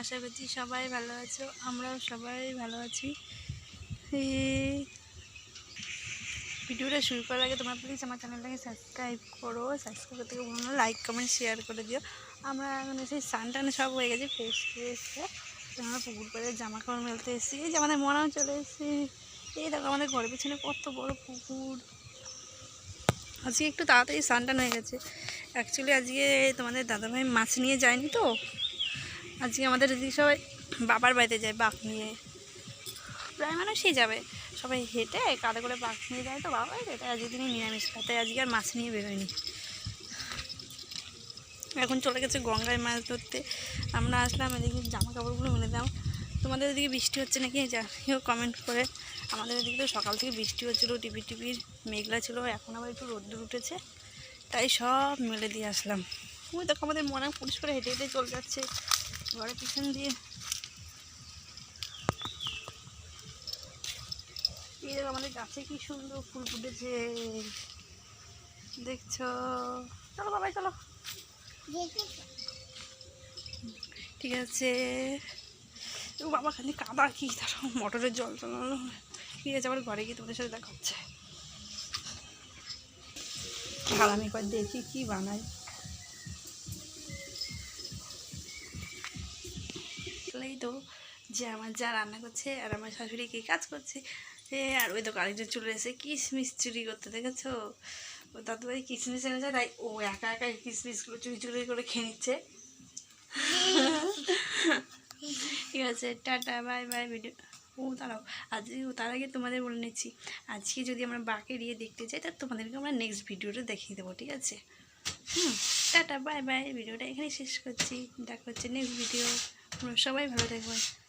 আশা করছি সবাই ভালো আছো, আমরাও সবাই ভালো আছি। ভিডিওটা শুরু করার আগে তোমরা প্লিজ আমার চ্যানেলটাকে সাবস্ক্রাইব করো সাবস্ক্রাইব করতে ভুলো না লাইক কমেন্ট শেয়ার করে দিও। আমরা এখন এসে স্নান টান সব হয়ে গেছে ফ্রেশ ফ্রেশ আমরা পুকুর পাড়ে জামা কাপড় মেলতে এসেছি। এই যে আমাদের মনাও চলে এসেছি। এই দেখো আমাদের ঘরের পিছনে কত বড় পুকুর। আজকে একটু তাড়াতাড়ি স্নান টান হয়ে গেছে। অ্যাকচুয়ালি আজকে তোমাদের দাদাভাই মাছ নিয়ে যায়নি তো। আজকে আমাদের সবাই বাবার বাড়িতে যায় বাঘ নিয়ে, প্রায় মানুষই যাবে। সবাই হেঁটে কাঁধে করে বাঘ নিয়ে যায় তো বাবা, এটা আজকে দিনে নিরামিষ খায় তাই আজকে আর মাছ নিয়ে বেরোয়নি। এখন চলে গেছে গঙ্গায় মাছ ধরতে। আমরা আসলাম এদিকে জামা কাপড়গুলো মেলে দাও। তোমাদের এদিকে বৃষ্টি হচ্ছে নাকি? জানিও কমেন্ট করে। আমাদের এদিকে তো সকাল থেকে বৃষ্টি হচ্ছিল, টিপি টিপির মেঘলা ছিল, এখন আবার একটু রোদ্দুর উঠেছে। তাই সব মেলে দিয়ে আসলাম। ওই দেখো আমাদের মনে পুলিশ করে হেঁটে হেঁটে চলে যাচ্ছে। ঘরের পিছন দিয়ে। এই দেখো আমাদের গাছে কি সুন্দর ফুল ফুটেছে। দেখছ? চলো বাবাই, চলো। ঠিক আছে। ও বাবা, খালি কাদা কি? তার মোটরের জল চালানো ঠিক আছে, আবার ঘরে গিয়ে তোমাদের সাথে দেখা হচ্ছে। আমি একবার দেখি কি বানাই। এই তো যে আমার যা রান্না করছে আর আমার শাশুড়ি কি কাজ করছে। আর ওই তো আরেকজন চলে এসে কিশমিশ চুরি করতে, দেখেছ? ও দাদুভাই কিশমিশ এনেছে, তাই ও একা একা কিশমিশগুলো চুরি চুরি করে খেয়ে নিচ্ছে। ঠিক আছে, টাটা, বাই বাই ভিডিও ও, দাঁড়াও আজকে তার আগে তোমাদের বলে নিচ্ছি, আজকে যদি আমরা বাঁকে দিয়ে দেখতে চাই তাহলে তোমাদেরকে আমরা নেক্সট ভিডিওটা দেখিয়ে দেবো, ঠিক আছে? হুম, টাটা, বাই বাই ভিডিওটা এখানে শেষ করছি, দেখা হচ্ছে নেক্সট ভিডিও সবাই ভালো থাকবে